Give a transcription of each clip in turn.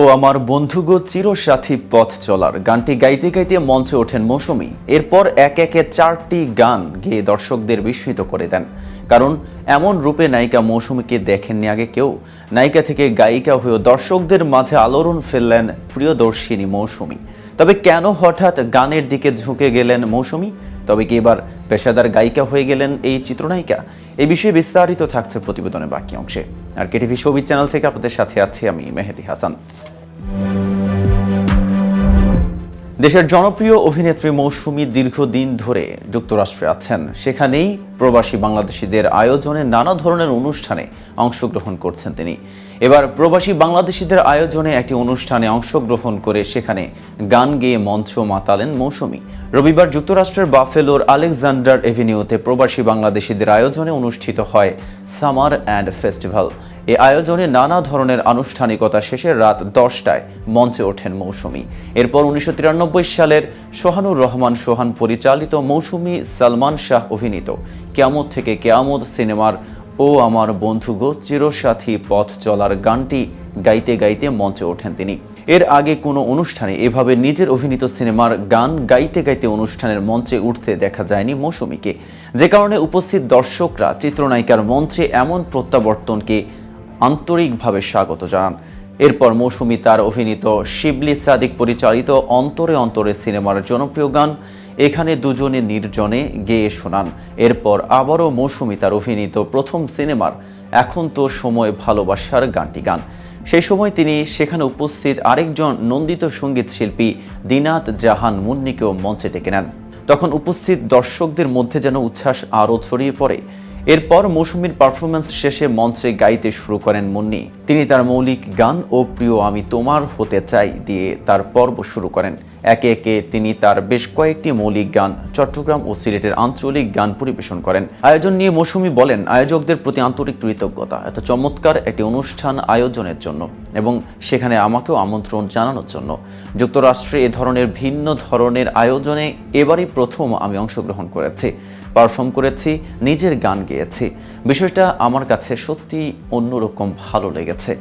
ও আমার বন্ধুগো চিরসাথী পথ চলার। গানটি গাইতে গাইতে মঞ্চে ওঠেন মৌসুমী। এরপর এক একে চারটি গান গেয়ে দর্শকদের বিস্মিত করে দেন। কারণ এমন রূপে নায়িকা মৌসুমীকে দেখেননি আগে কেউ। নায়িকা থেকে গায়িকা হয়েও দর্শকদের মাঝে আলোড়ন ফেললেন প্রিয়দর্শিনী মৌসুমী। তবে কেন হঠাৎ গানের দিকে ঝুঁকে গেলেন মৌসুমী? তবে কি এবার পেশাদার গায়িকা হয়ে গেলেন এই চিত্রনায়িকা? এই বিষয়ে বিস্তারিত থাকছে প্রতিবেদনের বাকি অংশে। আর কেটিভি সবিজ চ্যানেল থেকে আপনাদের সাথে আছি আমি মেহেদি হাসান। দেশের জনপ্রিয় অভিনেত্রী মৌসুমী দীর্ঘদিন ধরে যুক্তরাষ্ট্রে আছেন। সেখানেই প্রবাসী বাংলাদেশিদের আয়োজনে নানা ধরনের অনুষ্ঠানে অংশগ্রহণ করছেন তিনি। এবার প্রবাসী বাংলাদেশিদের আয়োজনে একটি অনুষ্ঠানে অংশগ্রহণ করে সেখানে গান গেয়ে মঞ্চ মাতালেন মৌসুমী। রবিবার যুক্তরাষ্ট্রের বাফেলোর আলেকজান্ডার এভিনিউতে প্রবাসী বাংলাদেশিদের আয়োজনে অনুষ্ঠিত হয় সামার অ্যান্ড ফেস্টিভ্যাল। এ আয়োজনে নানা ধরনের আনুষ্ঠানিকতা শেষে রাত দশটায় মঞ্চে ওঠেন মৌসুমী। এরপর উনিশশো তিরানব্বই সালের সোহানুর রহমান সোহান পরিচালিত মৌসুমী সালমান শাহ অভিনীত কেয়ামত থেকে কেয়ামত সিনেমার ও আমার বন্ধু গো চিরসাথী পথ চলার গানটি গাইতে গাইতে মঞ্চে ওঠেন তিনি। এর আগে কোনো অনুষ্ঠানে এভাবে নিজের অভিনীত সিনেমার গান গাইতে গাইতে অনুষ্ঠানের মঞ্চে উঠতে দেখা যায়নি মৌসুমীকে। যে কারণে উপস্থিত দর্শকরা, চিত্রনায়িকার মঞ্চে এমন প্রত্যাবর্তনকে আন্তরিকভাবে স্বাগত জানান। এরপর মৌসুমী তার অভিনীত শিবলি সাদিক পরিচালিত অন্তরে অন্তরে সিনেমার জনপ্রিয় গান এখানে দুজনে নির্জনে গেয়ে শোনান। এরপর আবারও মৌসুমী তার অভিনীত প্রথম সিনেমার এখন তো সময় ভালোবাসার গানটি গান। সেই সময় তিনি সেখানে উপস্থিত আরেকজন নন্দিত সংগীত শিল্পী দিনাত জাহান মুন্নিকেও মঞ্চে ডেকে নেন। তখন উপস্থিত দর্শকদের মধ্যে যেন উচ্ছ্বাস আরও ছড়িয়ে পড়ে। এরপর মৌসুমীর পারফরমেন্স শেষে মঞ্চে গাইতে শুরু করেন মুন্নি। তিনি তার মৌলিক গান ও প্রিয় আমি তোমার হতে চাই দিয়ে তার পর্ব শুরু করেন। একে একে তিনি তার বেশ কয়েকটি মৌলিক গান, চট্টগ্রাম ও সিলেটের আঞ্চলিক গান পরিবেশন করেন। আয়োজন নিয়ে মৌসুমী বলেন, আয়োজকদের প্রতি আন্তরিক কৃতজ্ঞতা, এত চমৎকার একটি অনুষ্ঠান আয়োজনের জন্য এবং সেখানে আমাকেও আমন্ত্রণ জানানোর জন্য। যুক্তরাষ্ট্রে এ ধরনের ভিন্ন ধরনের আয়োজনে এবারই প্রথম আমি অংশগ্রহণ করেছি। পারফর্ম করেছি, নিজের গান গেয়েছি। বিষয়টা আমার কাছে সত্যি অন্যরকম ভালো লেগেছে।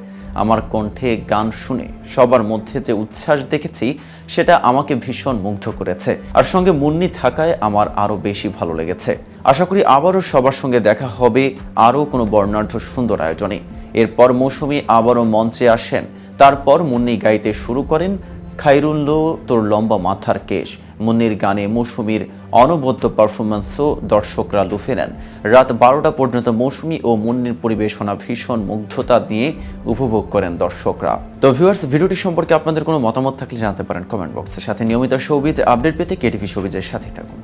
আমার কণ্ঠে গান শুনে সবার মধ্যে যে উচ্ছ্বাস দেখেছি, সেটা আমাকে ভীষণ মুগ্ধ করেছে। আর সঙ্গে মুন্নি থাকায় আমার আরও বেশি ভালো লেগেছে। আশা করি আবারও সবার সঙ্গে দেখা হবে আরও কোনো বর্ণাঢ্য সুন্দর আয়োজনে। এরপর মৌসুমি আবারও মঞ্চে আসেন। তারপর মুন্নি গাইতে শুরু করেন খাইরুল্লো তোর লম্বা মাথার কেশ। মুন্নির গানে মৌসুমীর অনবদ্য পারফরমেন্সও দর্শকরা লুফে নেন। রাত বারোটা পর্যন্ত মৌসুমী ও মুন্নির পরিবেশনা ভীষণ মুগ্ধতা নিয়ে উপভোগ করেন দর্শকরা। তো ভিউয়ার্স ভিডিওটি সম্পর্কে আপনাদের কোনো মতামত থাকলে জানতে পারেন কমেন্ট বক্সের সাথে। নিয়মিত শোবিজ আপডেট পেতে কেটিভি শোবিজের সাথে থাকুন।